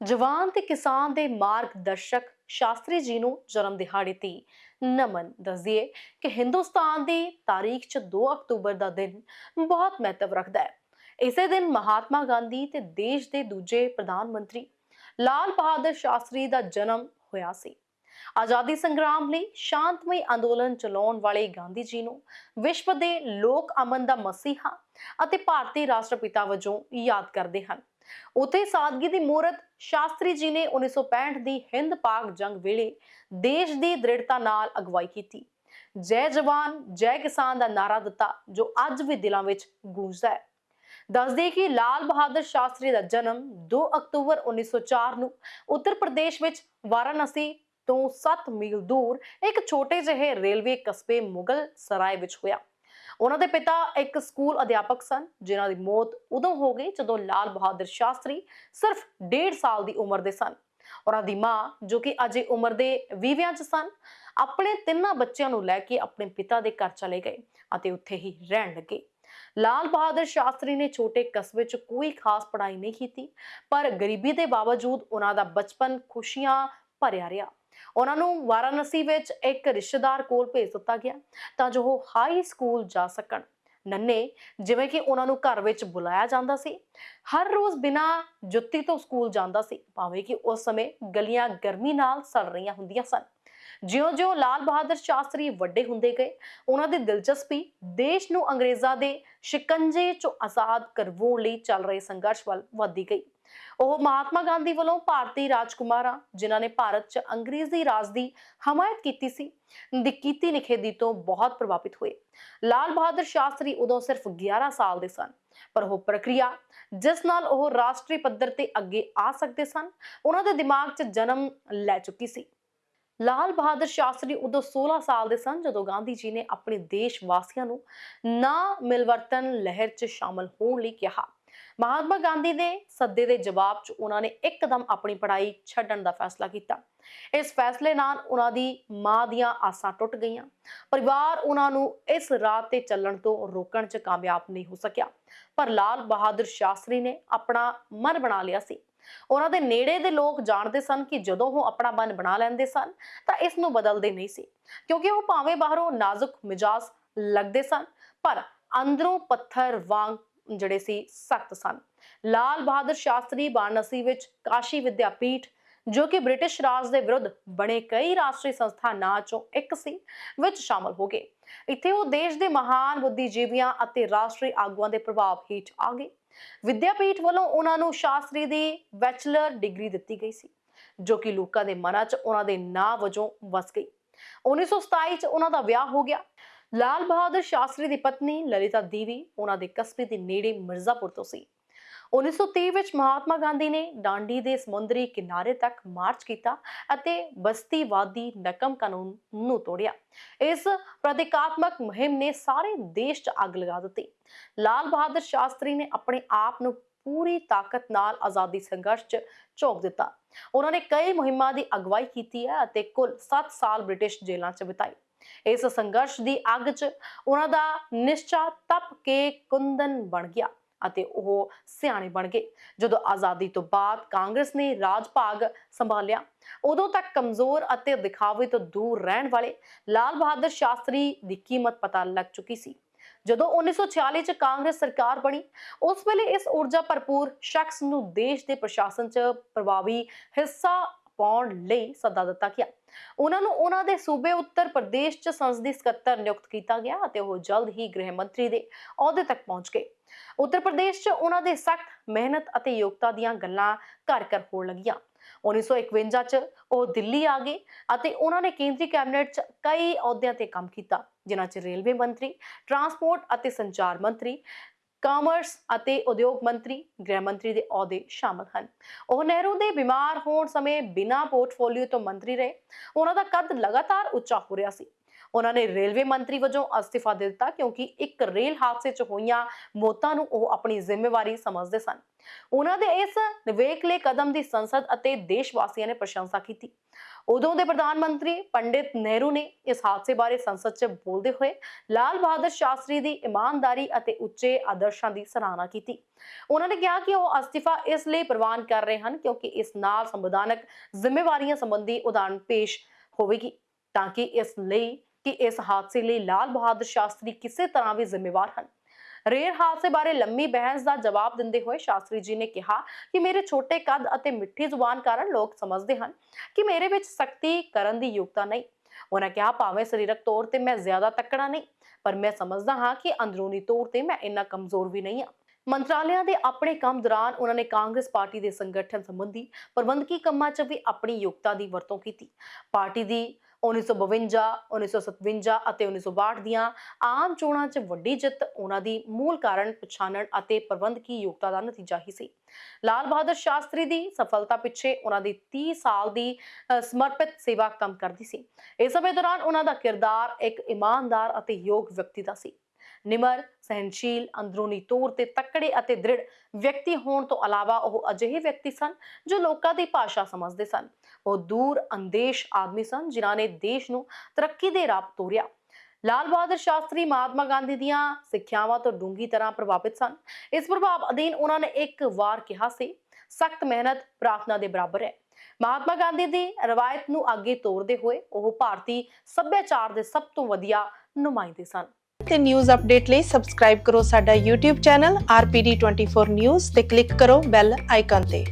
ਜਵਾਨ ਤੇ ਕਿਸਾਨ ਦੇ ਮਾਰਗਦਰਸ਼ਕ ਸ਼ਾਸਤਰੀ ਜੀ ਨੂੰ ਜਨਮ ਦਿਹਾੜੇ ਤੇ ਨਮਨ ਦੱਸਦੀਏ ਕਿ ਹਿੰਦੁਸਤਾਨ ਦੀ ਤਾਰੀਖ 'ਚ 2 ਅਕਤੂਬਰ ਦਾ ਦਿਨ ਬਹੁਤ ਮਹੱਤਵ ਰੱਖਦਾ ਹੈ। ਇਸੇ ਦਿਨ ਮਹਾਤਮਾ ਗਾਂਧੀ ਤੇ ਦੇਸ਼ ਦੇ ਦੂਜੇ ਪ੍ਰਧਾਨ ਮੰਤਰੀ ਲਾਲ ਬਹਾਦਰ ਸ਼ਾਸਤਰੀ ਦਾ ਜਨਮ ਹੋਇਆ ਸੀ। ਆਜ਼ਾਦੀ ਸੰਗਰਾਮ ਲਈ ਸ਼ਾਂਤਮਈ ਅੰਦੋਲਨ ਚਲਾਉਣ ਵਾਲੇ ਗਾਂਧੀ ਜੀ ਨੂੰ ਵਿਸ਼ਵ ਦੇ ਲੋਕ ਅਮਨ ਦਾ ਮਸੀਹਾ ਅਤੇ ਭਾਰਤੀ ਰਾਸ਼ਟਰਪਿਤਾ ਵਜੋਂ ਯਾਦ ਕਰਦੇ ਹਨ। ਉਥੇ ਸਾਦਗੀ ਦੀ ਮੂਰਤ ਸ਼ਾਸਤਰੀ ਜੀ ਨੇ 1965 ਦੀ ਹਿੰਦ ਪਾਕ ਜੰਗ ਵੇਲੇ ਦੇਸ਼ ਦੀ ਦ੍ਰਿੜਤਾ ਨਾਲ ਅਗਵਾਈ ਕੀਤੀ। ਜੈ ਜਵਾਨ, ਜੈ ਕਿਸਾਨ ਦਾ ਨਾਰਾ ਦਿੱਤਾ, ਜੋ ਅੱਜ ਵੀ ਦਿਲਾਂ ਵਿੱਚ ਗੂੰਜਦਾ ਹੈ। ਦੱਸਦੇ ਕਿ ਲਾਲ ਬਹਾਦਰ ਸ਼ਾਸਤਰੀ ਦਾ ਜਨਮ 2 ਅਕਤੂਬਰ 1904 ਨੂੰ ਉੱਤਰ ਪ੍ਰਦੇਸ਼ ਵਿੱਚ ਵਾਰਾਣਸੀ ਤੋਂ 7 ਮੀਲ ਦੂਰ ਇੱਕ ਛੋਟੇ ਜਿਹੇ ਰੇਲਵੇ ਕਸਬੇ ਮੁਗਲ ਸਰਾਏ ਵਿੱਚ ਹੋਇਆ। ਉਹਨਾਂ ਦੇ ਪਿਤਾ ਇੱਕ ਸਕੂਲ ਅਧਿਆਪਕ ਸਨ, ਜਿਨ੍ਹਾਂ ਦੀ ਮੌਤ ਉਦੋਂ ਹੋ ਗਈ ਜਦੋਂ ਲਾਲ ਬਹਾਦਰ ਸ਼ਾਸਤਰੀ ਸਿਰਫ 1.5 ਸਾਲ ਦੀ ਉਮਰ ਦੇ ਸਨ। ਉਹਨਾਂ ਦੀ ਮਾਂ, ਜੋ ਕਿ ਅਜੇ ਉਮਰ ਦੇ 20ਵਿਆਂ ਚ ਸਨ, ਆਪਣੇ ਤਿੰਨਾਂ ਬੱਚਿਆਂ ਨੂੰ ਲੈ ਕੇ ਆਪਣੇ ਪਿਤਾ ਦੇ ਘਰ ਚਲੇ ਗਏ ਅਤੇ ਉੱਥੇ ਹੀ ਰਹਿਣ ਲੱਗੇ। ਲਾਲ ਬਹਾਦਰ ਸ਼ਾਸਤਰੀ ਨੇ ਛੋਟੇ ਕਸਬੇ 'ਚ ਕੋਈ ਖਾਸ ਪੜ੍ਹਾਈ ਨਹੀਂ ਕੀਤੀ, ਪਰ ਗਰੀਬੀ ਦੇ ਬਾਵਜੂਦ ਉਹਨਾਂ ਦਾ ਬਚਪਨ ਖੁਸ਼ੀਆਂ ਭਰਿਆ ਰਿਹਾ। ਉਹਨਾਂ ਨੂੰ ਵਾਰਾਣਸੀ ਵਿੱਚ ਇੱਕ ਰਿਸ਼ਤੇਦਾਰ ਕੋਲ ਭੇਜ ਦਿੱਤਾ ਗਿਆ ਤਾਂ ਜੋ ਉਹ ਹਾਈ ਸਕੂਲ ਜਾ ਸਕਣ। ਨੰਨੇ ਜਿਵੇਂ ਕਿ ਉਹਨਾਂ ਨੂੰ ਘਰ ਵਿੱਚ ਬੁਲਾਇਆ ਜਾਂਦਾ ਸੀ, ਹਰ ਰੋਜ਼ ਬਿਨਾਂ ਜੁੱਤੀ ਤੋਂ ਸਕੂਲ ਜਾਂਦਾ ਸੀ, ਭਾਵੇਂ ਕਿ ਉਸ ਸਮੇਂ ਗਲੀਆਂ ਗਰਮੀ ਨਾਲ ਸੜ ਰਹੀਆਂ ਹੁੰਦੀਆਂ ਸਨ। ਜਿਉਂ-ਜਿਉਂ ਲਾਲ ਬਹਾਦਰ ਸ਼ਾਸਤਰੀ ਵੱਡੇ ਹੁੰਦੇ ਗਏ, ਉਹਨਾਂ ਦੀ ਦਿਲਚਸਪੀ ਦੇਸ਼ ਨੂੰ ਅੰਗਰੇਜ਼ਾਂ ਦੇ ਸ਼ਿਕੰਜੇ ਚੋਂ ਆਜ਼ਾਦ ਕਰਵਾਉਣ ਲਈ ਚੱਲ ਰਹੇ ਸੰਘਰਸ਼ ਵੱਲ ਵਧਦੀ ਗਈ। ਉਹ ਮਹਾਤਮਾ ਗਾਂਧੀ ਵੱਲੋਂ ਭਾਰਤੀ ਰਾਜਕੁਮਾਰਾਂ, ਜਿਨ੍ਹਾਂ ਨੇ ਭਾਰਤ 'ਚ ਅੰਗਰੇਜ਼ੀ ਰਾਜ ਦੀ ਹਮਾਇਤ ਕੀਤੀ ਸੀ, ਦੀ ਕੀਤੀ ਨਿਖੇਧੀ ਤੋਂ ਬਹੁਤ ਪ੍ਰਭਾਵਿਤ ਹੋਏ। ਲਾਲ ਬਹਾਦਰ ਸ਼ਾਸਤਰੀ ਉਦੋਂ ਸਿਰਫ 11 ਸਾਲ ਦੇ ਸਨ, ਪਰ ਉਹ ਪ੍ਰਕਿਰਿਆ, ਜਿਸ ਨਾਲ ਉਹ ਰਾਸ਼ਟਰੀ ਪੱਧਰ ਤੇ ਅੱਗੇ ਆ ਸਕਦੇ ਸਨ, ਉਹਨਾਂ ਦੇ ਦਿਮਾਗ 'ਚ ਜਨਮ ਲੈ ਚੁੱਕੀ ਸੀ। ਲਾਲ ਬਹਾਦਰ ਸ਼ਾਸਤਰੀ ਉਦੋਂ 16 ਸਾਲ ਦੇ ਸਨ ਜਦੋਂ ਗਾਂਧੀ ਜੀ ਨੇ ਆਪਣੇ ਦੇਸ਼ ਵਾਸੀਆਂ ਨੂੰ ਨਾ ਮਿਲਵਰਤਨ ਲਹਿਰ 'ਚ ਸ਼ਾਮਲ ਹੋਣ ਲਈ ਕਿਹਾ। ਮਹਾਤਮਾ ਗਾਂਧੀ ਦੇ ਸੱਦੇ ਦੇ ਜਵਾਬ 'ਚ ਉਹਨਾਂ ਨੇ ਇੱਕਦਮ ਆਪਣੀ ਪੜ੍ਹਾਈ ਛੱਡਣ ਦਾ ਫੈਸਲਾ ਕੀਤਾ। ਇਸ ਫੈਸਲੇ ਨਾਲ ਉਹਨਾਂ ਦੀ ਮਾਂ ਦੀਆਂ ਆਸਾਂ ਟੁੱਟ ਗਈਆਂ। ਪਰਿਵਾਰ ਉਹਨਾਂ ਨੂੰ ਇਸ ਰਾਹ ਤੇ ਚੱਲਣ ਤੋਂ ਰੋਕਣ 'ਚ ਕਾਮਯਾਬ ਨਹੀਂ ਹੋ ਸਕਿਆ। ਪਰ ਲਾਲ ਬਹਾਦਰ ਸ਼ਾਸਤਰੀ ਨੇ ਆਪਣਾ ਮਨ ਬਣਾ ਲਿਆ ਸੀ। ਉਹਨਾਂ ਦੇ ਨੇੜੇ ਦੇ ਲੋਕ ਜਾਣਦੇ ਸਨ ਕਿ ਜਦੋਂ ਉਹ ਆਪਣਾ ਮਨ ਬਣਾ ਲੈਂਦੇ ਸਨ, ਤਾਂ ਇਸ ਨੂੰ ਬਦਲਦੇ ਨਹੀਂ ਸੀ। ਕਿਉਂਕਿ ਉਹ ਭਾਵੇਂ ਬਾਹਰੋਂ ਨਾਜ਼ੁਕ ਮਿਜਾਜ਼ ਲੱਗਦੇ ਸਨ, ਪਰ ਅੰਦਰੋਂ ਪੱਥਰ ਵਾਂਗ ਜਿਹੜੇ ਸੀ, ਸਖਤ ਸਨ। ਲਾਲ ਬਹਾਦਰ ਸ਼ਾਸਤਰੀ ਵਾਰਾਣਸੀ ਵਿੱਚ ਕਾਸ਼ੀ ਵਿਦਿਆਪੀਠ, ਜੋ ਕਿ ਬ੍ਰਿਟਿਸ਼ ਰਾਜ ਦੇ ਵਿਰੁੱਧ ਬਣੇ ਕਈ ਰਾਸ਼ਟਰੀ ਸੰਸਥਾਨਾਂ ਚੋਂ ਇੱਕ ਸੀ, ਵਿੱਚ ਸ਼ਾਮਲ ਹੋ ਗਏ। ਇੱਥੇ ਉਹ ਦੇਸ਼ ਦੇ ਮਹਾਨ ਬੁੱਧੀਜੀਵੀਆਂ ਅਤੇ ਰਾਸ਼ਟਰੀ ਆਗੂਆਂ ਦੇ ਪ੍ਰਭਾਵ ਹੇਠ ਆ ਗਏ। ਵਿਦਿਆਪੀਠ ਵੱਲੋਂ ਉਹਨਾਂ ਨੂੰ ਸ਼ਾਸਤਰੀ ਦੀ ਬੈਚਲਰ ਡਿਗਰੀ ਦਿੱਤੀ ਗਈ ਸੀ, ਜੋ ਕਿ ਲੋਕਾਂ ਦੇ ਮਨਾਂ 'ਚ ਉਹਨਾਂ ਦੇ ਨਾਂ ਵਜੋਂ ਵਸ ਗਈ। 1927 ਚ ਉਹਨਾਂ ਦਾ ਵਿਆਹ ਹੋ ਗਿਆ। ਲਾਲ ਬਹਾਦਰ ਸ਼ਾਸਤਰੀ ਦੀ ਪਤਨੀ ਲਲਿਤਾ ਦੇਵੀ ਉਹਨਾਂ ਦੇ ਕਸਬੇ ਦੇ ਨੇੜੇ ਮਿਰਜ਼ਾਪੁਰ ਤੋਂ ਸੀ। 1930 ਵਿੱਚ ਮਹਾਤਮਾ ਗਾਂਧੀ ਨੇ ਡਾਂਡੀ ਦੇ ਸਮੁੰਦਰੀ ਕਿਨਾਰੇ ਤੱਕ ਮਾਰਚ ਕੀਤਾ ਅਤੇ ਬਸਤੀਵਾਦੀ ਨਕਮ ਕਾਨੂੰਨ ਨੂੰ ਤੋੜਿਆ। ਇਸ ਪ੍ਰਤੀਕਾਤਮਕ ਮੁਹਿੰਮ ਨੇ ਸਾਰੇ ਦੇਸ਼ 'ਚ ਅੱਗ ਲਗਾ ਦਿੱਤੀ। ਲਾਲ ਬਹਾਦਰ ਸ਼ਾਸਤਰੀ ਨੇ ਆਪਣੇ ਆਪ ਨੂੰ ਪੂਰੀ ਤਾਕਤ ਨਾਲ ਆਜ਼ਾਦੀ ਸੰਘਰਸ਼ 'ਚ ਝੋਕ ਦਿੱਤਾ। ਉਹਨਾਂ ਨੇ ਕਈ ਮੁਹਿੰਮਾਂ ਦੀ ਅਗਵਾਈ ਕੀਤੀ ਹੈ ਅਤੇ ਕੁੱਲ 7 ਸਾਲ ਬ੍ਰਿਟਿਸ਼ ਜੇਲ੍ਹਾਂ 'ਚ ਬਿਤਾਏ ਇਸ ਸੰਘਰਸ਼ ਦੀ ਅੱਗ 'ਚ ਉਹਨਾਂ ਦਾ ਨਿਸ਼ਚਾ ਤਪ ਕੇ ਕੁੰਦਨ ਬਣ ਗਿਆ ਅਤੇ ਉਹ ਸਿਆਣੇ ਬਣ ਗਏ। ਜਦੋਂ ਆਜ਼ਾਦੀ ਤੋਂ ਬਾਅਦ ਕਾਂਗਰਸ ਨੇ ਰਾਜ ਭਾਗ ਸੰਭਾਲਿਆ, ਉਦੋਂ ਤੱਕ ਕਮਜ਼ੋਰ ਅਤੇ ਦਿਖਾਵੇ ਤੋਂ ਦੂਰ ਰਹਿਣ ਵਾਲੇ ਲਾਲ ਬਹਾਦਰ ਸ਼ਾਸਤਰੀ ਦੀ ਕੀਮਤ ਪਤਾ ਲੱਗ ਚੁੱਕੀ ਸੀ। ਜਦੋਂ 1946 ਚ ਕਾਂਗਰਸ ਸਰਕਾਰ ਬਣੀ, ਉਸ ਵੇਲੇ ਇਸ ਊਰਜਾ ਭਰਪੂਰ ਸ਼ਖਸ ਨੂੰ ਦੇਸ਼ ਦੇ ਪ੍ਰਸ਼ਾਸਨ ਚ ਪ੍ਰਭਾਵੀ ਹਿੱਸਾ ਪਾਉਣ ਲਈ ਸੱਦਾ ਦਿੱਤਾ ਗਿਆ। ਉਹਨਾਂ ਨੂੰ ਉਹਨਾਂ ਦੇ ਸੂਬੇ ਉੱਤਰ ਪ੍ਰਦੇਸ਼ ਚ ਸੰਸਦੀ ਸਕੱਤਰ ਨਿਯੁਕਤ ਕੀਤਾ ਗਿਆ ਅਤੇ ਉਹ ਜਲਦ ਹੀ ਗ੍ਰਹਿ ਮੰਤਰੀ ਦੇ ਅਹੁਦੇ ਤੱਕ ਪਹੁੰਚ ਗਏ। ਉੱਤਰ ਪ੍ਰਦੇਸ਼ 'ਚ ਉਹਨਾਂ ਦੇ ਸਖਤ ਮਿਹਨਤ ਅਤੇ ਯੋਗਤਾ ਦੀਆਂ ਗੱਲਾਂ ਘਰ ਘਰ ਹੋਣ ਲੱਗੀਆਂ। 1951 'ਚ ਉਹ ਦਿੱਲੀ ਆ ਗਏ ਅਤੇ ਉਹਨਾਂ ਨੇ ਕੇਂਦਰੀ ਕੈਬਨਿਟ 'ਚ ਕਈ ਅਹੁਦਿਆਂ ਤੇ ਕੰਮ ਕੀਤਾ, ਜਿਨ੍ਹਾਂ 'ਚ ਰੇਲਵੇ ਮੰਤਰੀ, ਟਰਾਂਸਪੋਰਟ ਅਤੇ ਸੰਚਾਰ ਮੰਤਰੀ ਕਾਮਰਸ ਅਤੇ ਉਦਯੋਗ ਮੰਤਰੀ, ਗ੍ਰਹਿ ਮੰਤਰੀ ਦੇ ਅਹੁਦੇ ਸ਼ਾਮਲ ਹਨ। ਉਹ ਨਹਿਰੂ ਦੇ ਬਿਮਾਰ ਹੋਣ ਸਮੇਂ ਬਿਨਾਂ ਪੋਰਟਫੋਲੀਓ ਤੋਂ ਮੰਤਰੀ ਰਹੇ। ਉਹਨਾਂ ਦਾ ਕੱਦ ਲਗਾਤਾਰ ਉੱਚਾ ਹੋ ਰਿਹਾ ਸੀ। ਉਹਨਾਂ ਨੇ ਰੇਲਵੇ ਮੰਤਰੀ ਵਜੋਂ ਅਸਤੀਫਾ ਦੇ ਦਿੱਤਾ ਕਿਉਂਕਿ ਇੱਕ ਰੇਲ ਹਾਦਸੇ 'ਚ ਹੋਈਆਂ ਮੌਤਾਂ ਨੂੰ ਉਹ ਆਪਣੀ ਜ਼ਿੰਮੇਵਾਰੀ ਸਮਝਦੇ ਸਨ। ਉਹਨਾਂ ਦੇ ਇਸ ਨਿਵੇਕਲੇ ਕਦਮ ਦੀ ਸੰਸਦ ਅਤੇ ਦੇਸ਼ ਵਾਸੀਆਂ ਨੇ ਪ੍ਰਸ਼ੰਸਾ ਕੀਤੀ। ਉਦੋਂ ਦੇ ਪ੍ਰਧਾਨ ਮੰਤਰੀ ਪੰਡਿਤ ਨਹਿਰੂ ਨੇ ਇਸ ਹਾਦਸੇ ਬਾਰੇ ਸੰਸਦ 'ਚ ਬੋਲਦੇ ਹੋਏ ਲਾਲ ਬਹਾਦਰ ਸ਼ਾਸਤਰੀ ਦੀ ਇਮਾਨਦਾਰੀ ਅਤੇ ਉੱਚੇ ਆਦਰਸ਼ਾਂ ਦੀ ਸਰਾਹਨਾ ਕੀਤੀ। ਉਹਨਾਂ ਨੇ ਕਿਹਾ ਕਿ ਉਹ ਅਸਤੀਫਾ ਇਸ ਲਈ ਪ੍ਰਵਾਨ ਕਰ ਰਹੇ ਹਨ ਕਿਉਂਕਿ ਇਸ ਨਾਲ ਸੰਵਿਧਾਨਕ ਜ਼ਿੰਮੇਵਾਰੀਆਂ ਸੰਬੰਧੀ ਉਦਾਹਰਣ ਪੇਸ਼ ਹੋਵੇਗੀ ਤਾਂ ਕਿ ਇਸ ਲਈ ਕਿ ਇਸ ਹਾਦਸੇ ਲਈ ਲਾਲ ਬਹਾਦਰ ਸ਼ਾਸਤਰੀ ਕਿਸੇ ਤਰ੍ਹਾਂ ਵੀ ਜ਼ਿੰਮੇਵਾਰ ਹਨ। ਰੇਲ ਹਾਦਸੇ ਬਾਰੇ ਲੰਮੀ ਬਹਿਸ ਦਾ ਜਵਾਬ ਦਿੰਦੇ ਹੋਏ ਸ਼ਾਸਤਰੀ ਜੀ ਨੇ ਕਿਹਾ ਕਿ ਮੇਰੇ ਛੋਟੇ ਕੱਦ ਅਤੇ ਮਿੱਠੀ ਜ਼ੁਬਾਨ ਕਾਰਨ ਲੋਕ ਸਮਝਦੇ ਹਨ ਕਿ ਮੇਰੇ ਵਿੱਚ ਸਖਤੀ ਕਰਨ ਦੀ ਯੋਗਤਾ ਨਹੀਂ। ਉਹਨਾਂ ਕਿਹਾ, ਭਾਵੇਂ ਸਰੀਰਕ ਤੌਰ ਤੇ ਮੈਂ ਜ਼ਿਆਦਾ ਤਕੜਾ ਨਹੀਂ, ਪਰ ਮੈਂ ਸਮਝਦਾ ਹਾਂ ਕਿ ਅੰਦਰੂਨੀ ਤੌਰ ਤੇ ਮੈਂ ਇੰਨਾ ਕਮਜ਼ੋਰ ਵੀ ਨਹੀਂ ਹਾਂ। ਮੰਤਰਾਲਿਆਂ ਦੇ ਆਪਣੇ ਕੰਮ ਦੌਰਾਨ ਉਹਨਾਂ ਨੇ ਕਾਂਗਰਸ ਪਾਰਟੀ ਦੇ ਸੰਗਠਨ ਸੰਬੰਧੀ ਪ੍ਰਬੰਧਕੀ ਕੰਮਾਂ 'ਚ ਵੀ ਆਪਣੀ ਯੋਗਤਾ ਦੀ ਵਰਤੋਂ ਕੀਤੀ। ਪਾਰਟੀ ਦੀ 1952 1957 ਅਤੇ 1962 ਦੀਆਂ ਆਮ ਚੋਣਾਂ 'ਚ ਵੱਡੀ ਜਿੱਤ ਉਹਨਾਂ ਦੀ ਮੂਲ ਕਾਰਨ ਪਛਾਣਨ ਅਤੇ ਪ੍ਰਬੰਧਕੀ ਯੋਗਤਾ ਦਾ ਨਤੀਜਾ ਹੀ ਸੀ। ਲਾਲ ਬਹਾਦਰ ਸ਼ਾਸਤਰੀ ਦੀ ਸਫਲਤਾ ਪਿੱਛੇ ਉਹਨਾਂ ਦੀ 30 ਸਾਲ ਦੀ ਸਮਰਪਿਤ ਸੇਵਾ ਕੰਮ ਕਰਦੀ ਸੀ। ਇਸ ਸਮੇਂ ਦੌਰਾਨ ਉਹਨਾਂ ਦਾ ਕਿਰਦਾਰ ਇੱਕ ਇਮਾਨਦਾਰ ਅਤੇ ਯੋਗ ਵਿਅਕਤੀ ਦਾ ਸੀ। ਨਿਮਰ ਸਹਿਨਸ਼ੀਲ ਅੰਦਰੂਨੀ ਤੌਰ ਤੇ ਤਕੜੇ ਅਤੇ ਦ੍ਰਿੜ ਵਿਅਕਤੀ ਹੋਣ ਤੋਂ ਇਲਾਵਾ ਉਹ ਅਜਿਹੇ ਵਿਅਕਤੀ ਸਨ ਜੋ ਲੋਕਾਂ ਦੀ ਭਾਸ਼ਾ ਸਮਝਦੇ ਸਨ। ਉਹ ਦੂਰ ਅੰਦੇਸ਼ ਆਦਮੀ ਸਨ ਜਿਨ੍ਹਾਂ ਨੇ ਦੇਸ਼ ਨੂੰ ਤਰੱਕੀ ਦੇ ਰਾਹ ਤੋਰਿਆ। ਲਾਲ ਬਹਾਦਰ ਸ਼ਾਸਤਰੀ ਮਹਾਤਮਾ ਗਾਂਧੀ ਦੀਆਂ ਸਿੱਖਿਆਵਾਂ ਤੋਂ ਡੂੰਗੀ ਤਰ੍ਹਾਂ ਪ੍ਰਭਾਵਿਤ ਸਨ। ਇਸ ਪ੍ਰਭਾਵ ਅਧੀਨ ਉਹਨਾਂ ਨੇ ਇੱਕ ਵਾਰ ਕਿਹਾ ਸੀ, ਸਖਤ ਮਿਹਨਤ ਪ੍ਰਾਰਥਨਾ ਦੇ ਬਰਾਬਰ ਹੈ। ਮਹਾਤਮਾ ਗਾਂਧੀ ਦੀ ਰਵਾਇਤ ਨੂੰ ਅੱਗੇ ਤੋਰਦੇ ਹੋਏ ਉਹ ਭਾਰਤੀ ਸੱਭਿਆਚਾਰ ਦੇ ਸਭ ਤੋਂ ਵਧੀਆ ਨੁਮਾਇੰਦੇ ਸਨ। ਤੇ ਨਿਊਜ਼ ਅਪਡੇਟ ਲਈ ਸਬਸਕ੍ਰਾਈਬ ਕਰੋ ਸਾਡਾ YouTube ਚੈਨਲ RPD24 ਨਿਊਜ਼ ਤੇ ਕਲਿੱਕ ਕਰੋ ਬੈਲ ਆਈਕਨ ਤੇ।